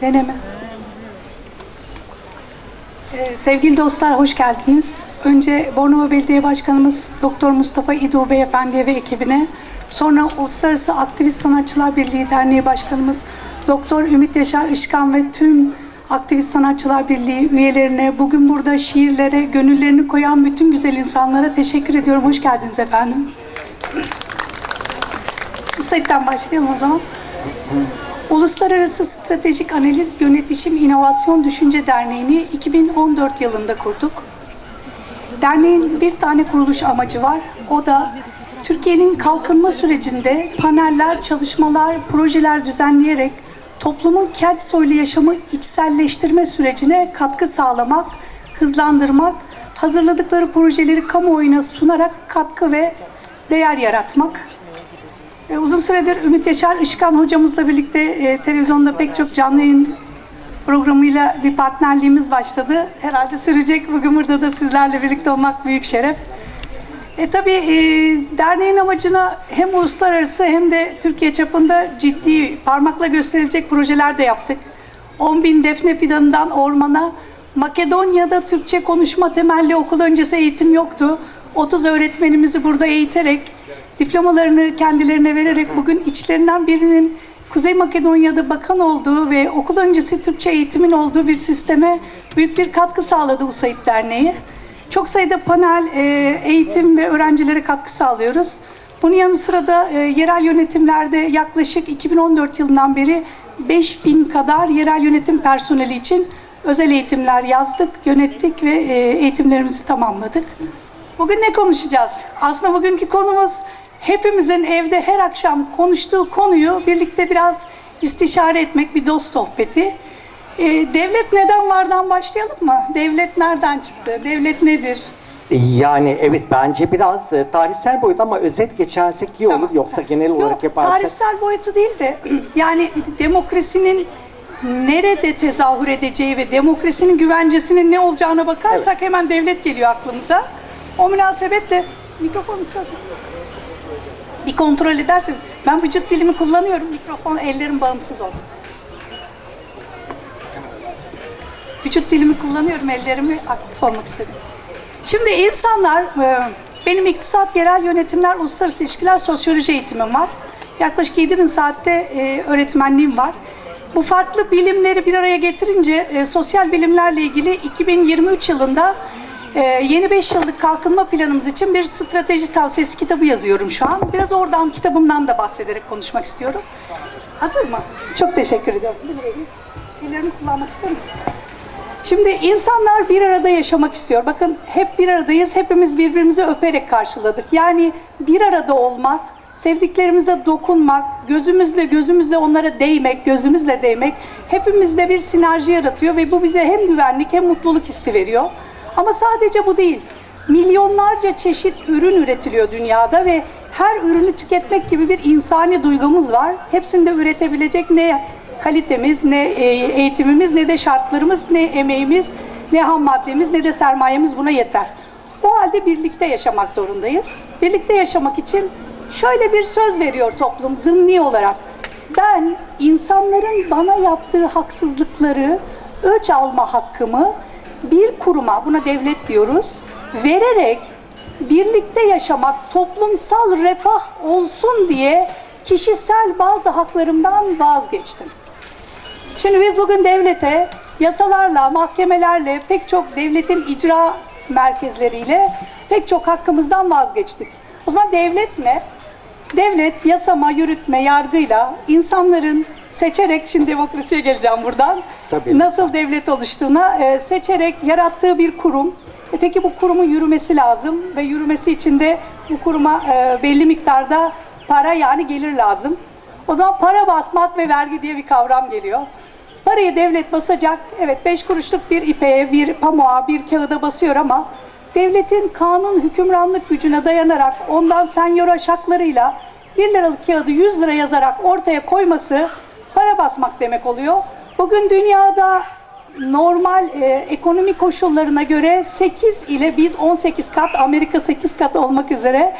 Deneme. Ee, sevgili dostlar hoş geldiniz. Önce Bornova Belediye Başkanımız Doktor Mustafa İdo Beyefendi'ye ve ekibine, sonra Uluslararası Aktivist Sanatçılar Birliği Derneği Başkanımız Doktor Ümit Yaşar Işkan ve tüm Aktivist Sanatçılar Birliği üyelerine, bugün burada şiirlere, gönüllerini koyan bütün güzel insanlara teşekkür ediyorum. Hoş geldiniz efendim. Bu setten başlayalım o zaman. Uluslararası Stratejik Analiz Yönetişim İnovasyon Düşünce Derneği'ni 2014 yılında kurduk. Derneğin bir tane kuruluş amacı var. O da Türkiye'nin kalkınma sürecinde paneller, çalışmalar, projeler düzenleyerek toplumun kent soylu yaşamı içselleştirme sürecine katkı sağlamak, hızlandırmak, hazırladıkları projeleri kamuoyuna sunarak katkı ve değer yaratmak. E, Uzun süredir Ümit Yaşar Işkan hocamızla birlikte e, televizyonda pek çok canlı yayın programıyla bir partnerliğimiz başladı. Herhalde sürecek. Bugün burada da sizlerle birlikte olmak büyük şeref. E tabii e, derneğin amacına hem uluslararası hem de Türkiye çapında ciddi parmakla gösterilecek projeler de yaptık. 10 bin defne fidanından ormana, Makedonya'da Türkçe konuşma temelli okul öncesi eğitim yoktu. 30 öğretmenimizi burada eğiterek, diplomalarını kendilerine vererek bugün içlerinden birinin Kuzey Makedonya'da bakan olduğu ve okul öncesi Türkçe eğitimin olduğu bir sisteme büyük bir katkı sağladı USAID Derneği. Çok sayıda panel, e, eğitim ve öğrencilere katkı sağlıyoruz. Bunun yanı sıra da e, yerel yönetimlerde yaklaşık 2014 yılından beri 5000 kadar yerel yönetim personeli için özel eğitimler yazdık, yönettik ve e, eğitimlerimizi tamamladık. Bugün ne konuşacağız? Aslında bugünkü konumuz hepimizin evde her akşam konuştuğu konuyu birlikte biraz istişare etmek, bir dost sohbeti. Ee, devlet neden vardan başlayalım mı? Devlet nereden çıktı? Devlet nedir? Yani evet bence biraz e, tarihsel boyut ama özet geçersek iyi olur. Yoksa genel olarak Yok, yaparsak. tarihsel boyutu değil de yani demokrasinin nerede tezahür edeceği ve demokrasinin güvencesinin ne olacağına bakarsak hemen devlet geliyor aklımıza. O münasebetle mikrofon istiyorsun. Bir kontrol ederseniz. Ben vücut dilimi kullanıyorum. Mikrofon ellerim bağımsız olsun. Vücut dilimi kullanıyorum. Ellerimi aktif olmak istedim. Şimdi insanlar, e, benim iktisat, yerel yönetimler, uluslararası ilişkiler, sosyoloji eğitimim var. Yaklaşık 7000 saatte e, öğretmenliğim var. Bu farklı bilimleri bir araya getirince e, sosyal bilimlerle ilgili 2023 yılında e, yeni 5 yıllık kalkınma planımız için bir strateji tavsiyesi kitabı yazıyorum şu an. Biraz oradan kitabımdan da bahsederek konuşmak istiyorum. Hazır mı? Çok teşekkür ediyorum. Ellerimi kullanmak istemiyorum. Şimdi insanlar bir arada yaşamak istiyor. Bakın hep bir aradayız. Hepimiz birbirimizi öperek karşıladık. Yani bir arada olmak, sevdiklerimize dokunmak, gözümüzle gözümüzle onlara değmek, gözümüzle değmek hepimizde bir sinerji yaratıyor ve bu bize hem güvenlik hem mutluluk hissi veriyor. Ama sadece bu değil. Milyonlarca çeşit ürün üretiliyor dünyada ve her ürünü tüketmek gibi bir insani duygumuz var. Hepsini de üretebilecek ne kalitemiz, ne e, eğitimimiz, ne de şartlarımız, ne emeğimiz, ne ham maddemiz, ne de sermayemiz buna yeter. O halde birlikte yaşamak zorundayız. Birlikte yaşamak için şöyle bir söz veriyor toplum zımni olarak. Ben insanların bana yaptığı haksızlıkları öç alma hakkımı bir kuruma, buna devlet diyoruz, vererek birlikte yaşamak, toplumsal refah olsun diye kişisel bazı haklarımdan vazgeçtim. Şimdi biz bugün devlete yasalarla, mahkemelerle, pek çok devletin icra merkezleriyle pek çok hakkımızdan vazgeçtik. O zaman devlet ne? Devlet yasama, yürütme, yargıyla insanların seçerek, şimdi demokrasiye geleceğim buradan, Tabii. nasıl devlet oluştuğuna e, seçerek yarattığı bir kurum. E peki bu kurumun yürümesi lazım ve yürümesi için de bu kuruma e, belli miktarda para yani gelir lazım. O zaman para basmak ve vergi diye bir kavram geliyor. Parayı devlet basacak. Evet 5 kuruşluk bir ipeğe, bir pamuğa, bir kağıda basıyor ama devletin kanun hükümranlık gücüne dayanarak ondan senyoraş haklarıyla 1 liralık kağıdı 100 lira yazarak ortaya koyması para basmak demek oluyor. Bugün dünyada normal e, ekonomi koşullarına göre 8 ile biz 18 kat, Amerika 8 kat olmak üzere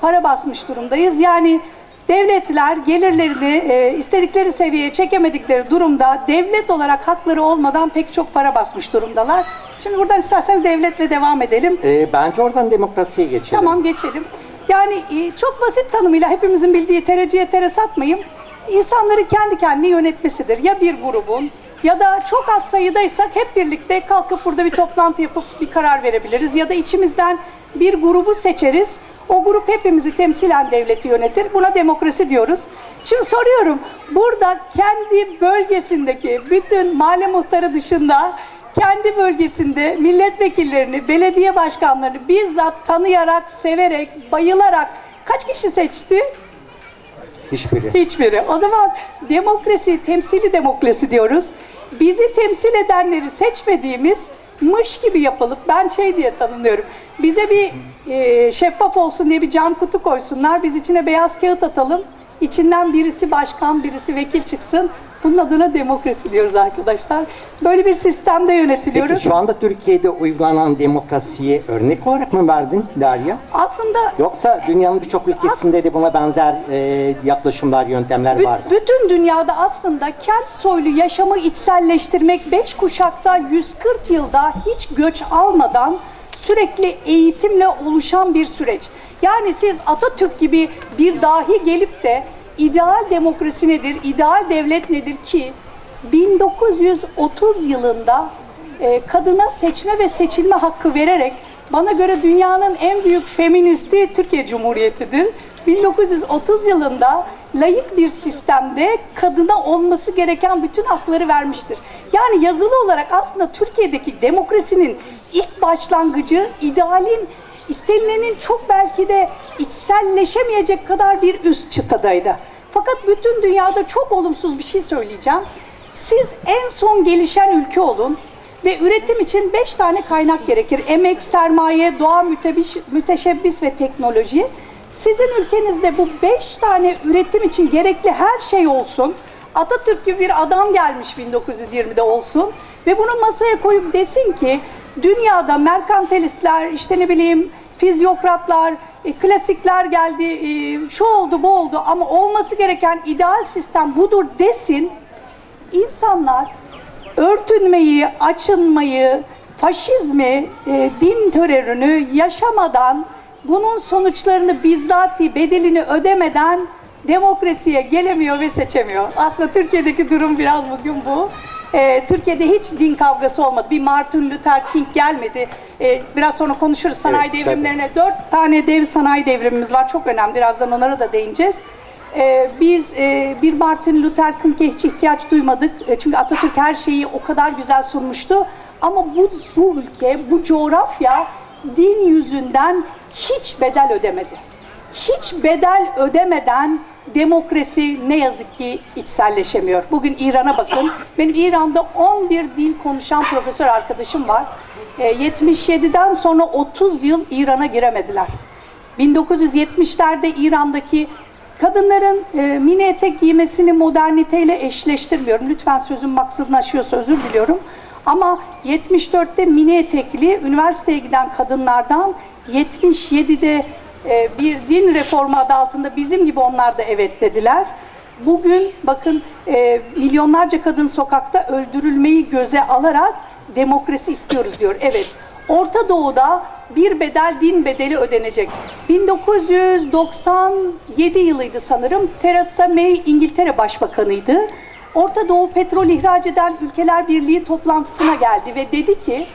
para basmış durumdayız. Yani Devletler gelirlerini e, istedikleri seviyeye çekemedikleri durumda devlet olarak hakları olmadan pek çok para basmış durumdalar. Şimdi buradan isterseniz devletle devam edelim. Ee, bence oradan demokrasiye geçelim. Tamam geçelim. Yani e, çok basit tanımıyla hepimizin bildiği tereciye tere satmayayım. İnsanları kendi kendine yönetmesidir. Ya bir grubun ya da çok az sayıdaysak hep birlikte kalkıp burada bir toplantı yapıp bir karar verebiliriz. Ya da içimizden bir grubu seçeriz. O grup hepimizi temsilen devleti yönetir. Buna demokrasi diyoruz. Şimdi soruyorum. Burada kendi bölgesindeki bütün mahalle muhtarı dışında kendi bölgesinde milletvekillerini, belediye başkanlarını bizzat tanıyarak, severek, bayılarak kaç kişi seçti? Hiçbiri. Hiçbiri. O zaman demokrasi, temsili demokrasi diyoruz. Bizi temsil edenleri seçmediğimiz mış gibi yapılıp ben şey diye tanımlıyorum. Bize bir e, şeffaf olsun diye bir cam kutu koysunlar. Biz içine beyaz kağıt atalım. İçinden birisi başkan, birisi vekil çıksın. Bunun adına demokrasi diyoruz arkadaşlar. Böyle bir sistemde yönetiliyoruz. Peki şu anda Türkiye'de uygulanan demokrasiye örnek olarak mı verdin Derya? Aslında Yoksa dünyanın birçok ülkesinde de buna benzer e, yaklaşımlar, yöntemler Bü- var mı? bütün dünyada aslında kent soylu yaşamı içselleştirmek 5 kuşakta 140 yılda hiç göç almadan sürekli eğitimle oluşan bir süreç. Yani siz Atatürk gibi bir dahi gelip de ideal demokrasi nedir, ideal devlet nedir ki 1930 yılında e, kadına seçme ve seçilme hakkı vererek bana göre dünyanın en büyük feministi Türkiye Cumhuriyeti'dir. 1930 yılında layık bir sistemde kadına olması gereken bütün hakları vermiştir. Yani yazılı olarak aslında Türkiye'deki demokrasinin ilk başlangıcı idealin istenilenin çok belki de içselleşemeyecek kadar bir üst çıtadaydı. Fakat bütün dünyada çok olumsuz bir şey söyleyeceğim. Siz en son gelişen ülke olun ve üretim için beş tane kaynak gerekir. Emek, sermaye, doğa mütebiş, müteşebbis ve teknoloji. Sizin ülkenizde bu beş tane üretim için gerekli her şey olsun. Atatürk gibi bir adam gelmiş 1920'de olsun ve bunu masaya koyup desin ki dünyada merkantilistler, işte ne bileyim fizyokratlar, e, klasikler geldi, e, şu oldu bu oldu ama olması gereken ideal sistem budur desin. İnsanlar örtünmeyi, açınmayı, faşizmi, e, din terörünü yaşamadan bunun sonuçlarını bizzati bedelini ödemeden demokrasiye gelemiyor ve seçemiyor. Aslında Türkiye'deki durum biraz bugün bu. Ee, Türkiye'de hiç din kavgası olmadı. Bir Martin Luther King gelmedi. Ee, biraz sonra konuşuruz sanayi Evet, devrimlerine. Dört tane dev sanayi devrimimiz var. Çok önemli. Birazdan onlara da değineceğiz. Ee, biz e, bir Martin Luther King'e hiç ihtiyaç duymadık. E, çünkü Atatürk her şeyi o kadar güzel sunmuştu. Ama bu, bu ülke, bu coğrafya din yüzünden hiç bedel ödemedi. Hiç bedel ödemeden demokrasi ne yazık ki içselleşemiyor. Bugün İran'a bakın. Benim İran'da 11 dil konuşan profesör arkadaşım var. E, 77'den sonra 30 yıl İran'a giremediler. 1970'lerde İran'daki kadınların e, mini etek giymesini moderniteyle eşleştirmiyorum. Lütfen sözün maksadını aşıyorsa özür diliyorum. Ama 74'te mini etekli üniversiteye giden kadınlardan 77'de e, bir din reformu adı altında bizim gibi onlar da evet dediler. Bugün bakın e, milyonlarca kadın sokakta öldürülmeyi göze alarak demokrasi istiyoruz diyor. Evet. Orta Doğu'da bir bedel din bedeli ödenecek. 1997 yılıydı sanırım. Theresa May İngiltere Başbakanıydı. Orta Doğu petrol ihraç eden ülkeler birliği toplantısına geldi ve dedi ki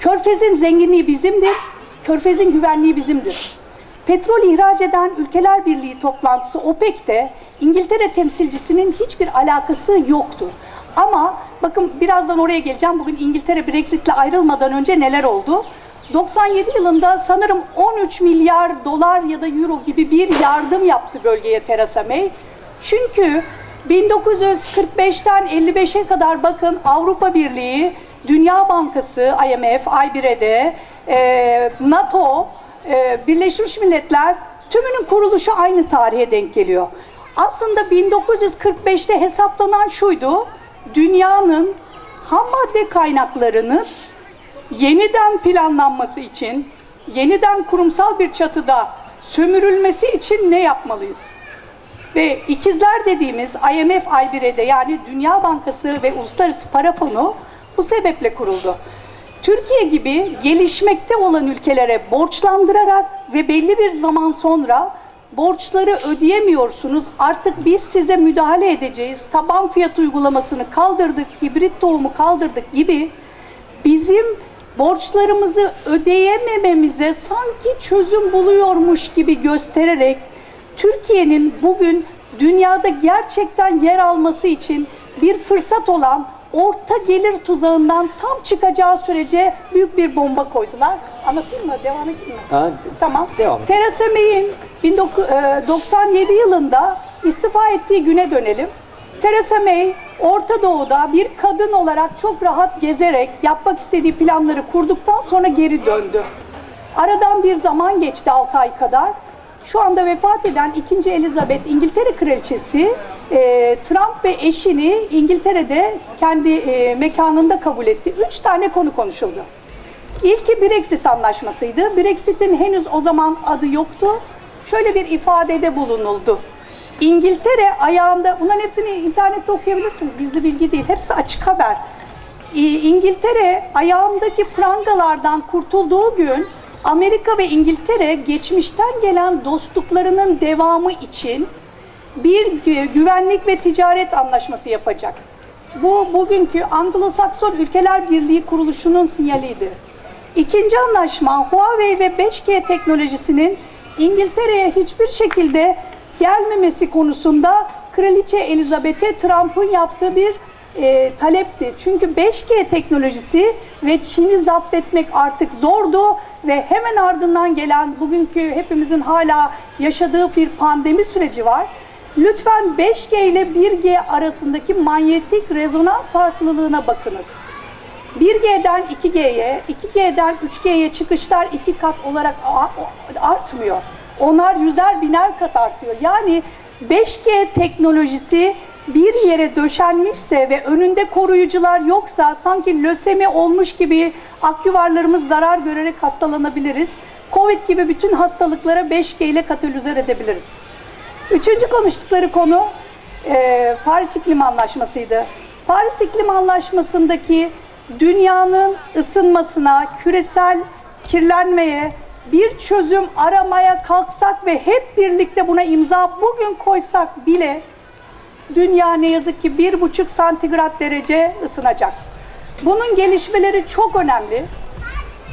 Körfez'in zenginliği bizimdir, Körfez'in güvenliği bizimdir. Petrol ihraç eden Ülkeler Birliği toplantısı OPEC'te İngiltere temsilcisinin hiçbir alakası yoktu. Ama bakın birazdan oraya geleceğim. Bugün İngiltere Brexit'le ayrılmadan önce neler oldu? 97 yılında sanırım 13 milyar dolar ya da euro gibi bir yardım yaptı bölgeye Theresa May. Çünkü 1945'ten 55'e kadar bakın Avrupa Birliği, Dünya Bankası, IMF, IBRD, e, NATO, e, Birleşmiş Milletler tümünün kuruluşu aynı tarihe denk geliyor. Aslında 1945'te hesaplanan şuydu, dünyanın ham madde kaynaklarının yeniden planlanması için, yeniden kurumsal bir çatıda sömürülmesi için ne yapmalıyız? Ve ikizler dediğimiz IMF IBR'de yani Dünya Bankası ve Uluslararası Para Fonu bu sebeple kuruldu. Türkiye gibi gelişmekte olan ülkelere borçlandırarak ve belli bir zaman sonra borçları ödeyemiyorsunuz. Artık biz size müdahale edeceğiz. Taban fiyat uygulamasını kaldırdık, hibrit tohumu kaldırdık gibi bizim borçlarımızı ödeyemememize sanki çözüm buluyormuş gibi göstererek Türkiye'nin bugün dünyada gerçekten yer alması için bir fırsat olan orta gelir tuzağından tam çıkacağı sürece büyük bir bomba koydular. Anlatayım mı? Devam edeyim mi? Ha, Tamam. devam. Theresa May'in 1997 yılında istifa ettiği güne dönelim. Theresa May Orta Doğu'da bir kadın olarak çok rahat gezerek yapmak istediği planları kurduktan sonra geri döndü. Aradan bir zaman geçti 6 ay kadar. Şu anda vefat eden 2. Elizabeth İngiltere Kraliçesi e, Trump ve eşini İngiltere'de kendi e, mekanında kabul etti. Üç tane konu konuşuldu. İlki Brexit anlaşmasıydı. Brexit'in henüz o zaman adı yoktu. Şöyle bir ifadede bulunuldu. İngiltere ayağında, bunların hepsini internette okuyabilirsiniz, gizli bilgi değil, hepsi açık haber. İ- İngiltere ayağındaki prangalardan kurtulduğu gün Amerika ve İngiltere geçmişten gelen dostluklarının devamı için bir gü- güvenlik ve ticaret anlaşması yapacak. Bu bugünkü Anglo-Sakson Ülkeler Birliği kuruluşunun sinyaliydi. İkinci anlaşma Huawei ve 5G teknolojisinin İngiltere'ye hiçbir şekilde gelmemesi konusunda Kraliçe Elizabeth'e Trump'ın yaptığı bir e, talepti. Çünkü 5G teknolojisi ve Çin'i zapt etmek artık zordu ve hemen ardından gelen bugünkü hepimizin hala yaşadığı bir pandemi süreci var. Lütfen 5G ile 1G arasındaki manyetik rezonans farklılığına bakınız. 1G'den 2G'ye, 2G'den 3G'ye çıkışlar iki kat olarak artmıyor. Onlar yüzer biner kat artıyor. Yani 5G teknolojisi bir yere döşenmişse ve önünde koruyucular yoksa sanki lösemi olmuş gibi akyuvarlarımız zarar görerek hastalanabiliriz. Covid gibi bütün hastalıklara 5G ile katalizer edebiliriz. Üçüncü konuştukları konu e, Paris İklim Anlaşması'ydı. Paris İklim Anlaşması'ndaki dünyanın ısınmasına, küresel kirlenmeye bir çözüm aramaya kalksak ve hep birlikte buna imza bugün koysak bile dünya ne yazık ki bir buçuk santigrat derece ısınacak. Bunun gelişmeleri çok önemli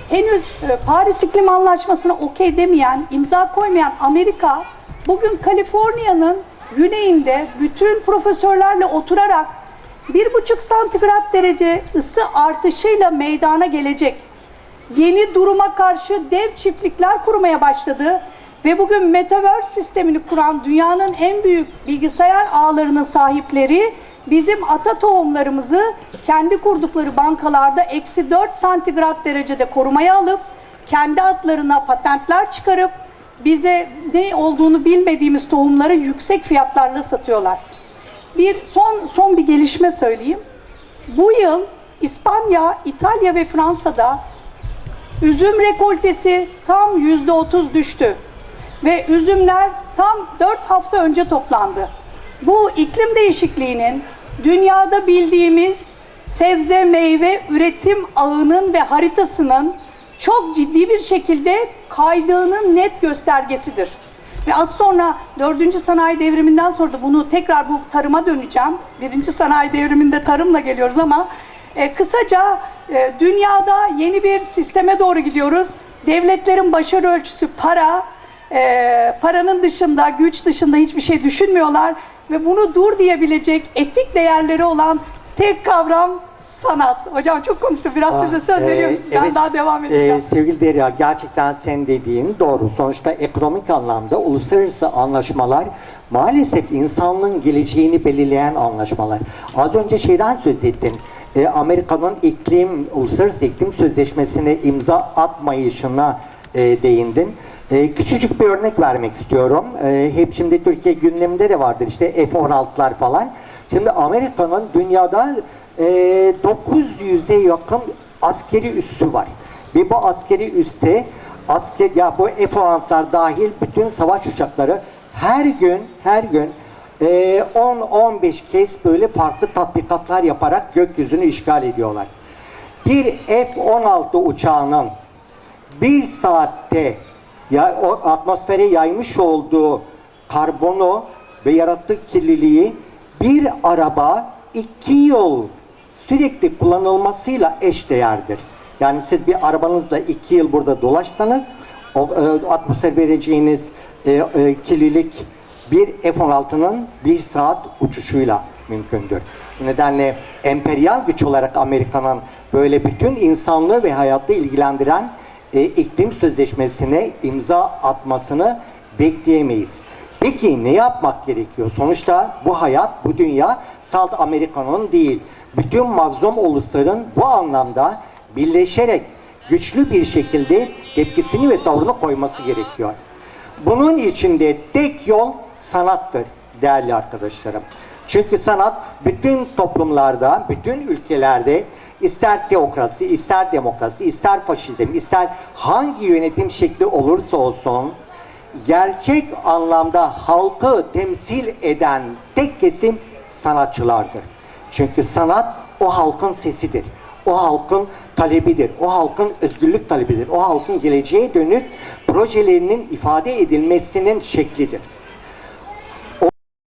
henüz e, Paris İklim Anlaşması'na okey demeyen, imza koymayan Amerika bugün Kaliforniya'nın güneyinde bütün profesörlerle oturarak bir buçuk santigrat derece ısı artışıyla meydana gelecek yeni duruma karşı dev çiftlikler kurmaya başladı ve bugün Metaverse sistemini kuran dünyanın en büyük bilgisayar ağlarının sahipleri bizim ata tohumlarımızı kendi kurdukları bankalarda eksi 4 santigrat derecede korumaya alıp kendi adlarına patentler çıkarıp bize ne olduğunu bilmediğimiz tohumları yüksek fiyatlarla satıyorlar. Bir son son bir gelişme söyleyeyim. Bu yıl İspanya, İtalya ve Fransa'da Üzüm rekoltesi tam yüzde otuz düştü. Ve üzümler tam dört hafta önce toplandı. Bu iklim değişikliğinin dünyada bildiğimiz sebze meyve üretim ağının ve haritasının çok ciddi bir şekilde kaydığının net göstergesidir. Ve az sonra dördüncü sanayi devriminden sonra da bunu tekrar bu tarıma döneceğim. Birinci sanayi devriminde tarımla geliyoruz ama e, kısaca e, dünyada yeni bir sisteme doğru gidiyoruz. Devletlerin başarı ölçüsü para, e, paranın dışında, güç dışında hiçbir şey düşünmüyorlar ve bunu dur diyebilecek etik değerleri olan tek kavram sanat. Hocam çok konuştum. Biraz size söz Ee, veriyorum. Ben evet, daha devam edeceğim. e, sevgili Derya gerçekten sen dediğin doğru. Sonuçta ekonomik anlamda uluslararası anlaşmalar maalesef insanlığın geleceğini belirleyen anlaşmalar. Az önce şeyden söz ettin. E, Amerika'nın iklim, uluslararası iklim sözleşmesine imza atmayışına e, değindin. E, küçücük bir örnek vermek istiyorum. E, hep şimdi Türkiye gündeminde de vardır işte F-16'lar falan. Şimdi Amerika'nın dünyada e, 900'e yakın askeri üssü var. Ve bu askeri üste asker ya bu F-16'lar dahil bütün savaş uçakları her gün her gün Ee, 10-15 kez böyle farklı tatbikatlar yaparak gökyüzünü işgal ediyorlar. Bir F-16 uçağının bir saatte ya, o atmosfere yaymış olduğu karbonu ve yarattığı kirliliği bir araba iki yıl sürekli kullanılmasıyla eşdeğerdir. Yani siz bir arabanızla iki yıl burada dolaşsanız o, e, atmosfer vereceğiniz e, e, kirlilik bir F-16'nın bir saat uçuşuyla mümkündür. Nedenle emperyal güç olarak Amerika'nın böyle bütün insanlığı ve hayatı ilgilendiren e, iklim sözleşmesine imza atmasını bekleyemeyiz. Peki ne yapmak gerekiyor? Sonuçta bu hayat, bu dünya salt Amerika'nın değil. Bütün mazlum ulusların bu anlamda birleşerek güçlü bir şekilde tepkisini ve tavrını koyması gerekiyor. Bunun içinde tek yol sanattır değerli arkadaşlarım. Çünkü sanat bütün toplumlarda, bütün ülkelerde ister teokrasi, ister demokrasi, ister faşizm, ister hangi yönetim şekli olursa olsun gerçek anlamda halkı temsil eden tek kesim sanatçılardır. Çünkü sanat o halkın sesidir. O halkın talebidir. O halkın özgürlük talebidir. O halkın geleceğe dönük projelerinin ifade edilmesinin şeklidir.